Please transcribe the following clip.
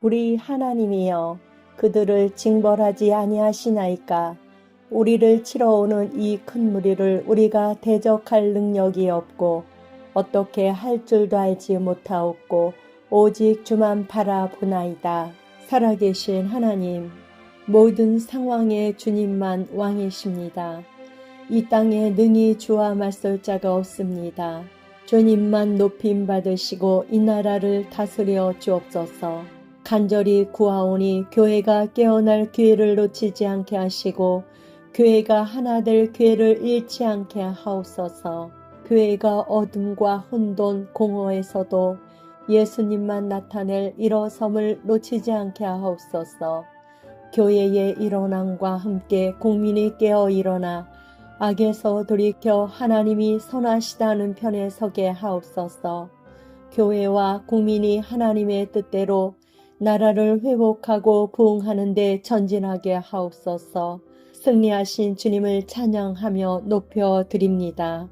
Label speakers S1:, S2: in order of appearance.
S1: 우리 하나님이여 그들을 징벌하지 아니하시나이까 우리를 치러 오는 이 큰 무리를 우리가 대적할 능력이 없고 어떻게 할 줄도 알지 못하옵고 오직 주만 바라보나이다. 살아계신 하나님, 모든 상황의 주님만 왕이십니다. 이 땅에 능히 주와 맞설 자가 없습니다. 주님만 높임 받으시고 이 나라를 다스려 주옵소서. 간절히 구하오니 교회가 깨어날 기회를 놓치지 않게 하시고 교회가 하나 될 기회를 잃지 않게 하옵소서. 교회가 어둠과 혼돈, 공허에서도 예수님만 나타낼 일어섬을 놓치지 않게 하옵소서. 교회의 일어남과 함께 국민이 깨어 일어나 악에서 돌이켜 하나님이 선하시다는 편에 서게 하옵소서. 교회와 국민이 하나님의 뜻대로 나라를 회복하고 부흥하는 데 전진하게 하옵소서. 승리하신 주님을 찬양하며 높여 드립니다.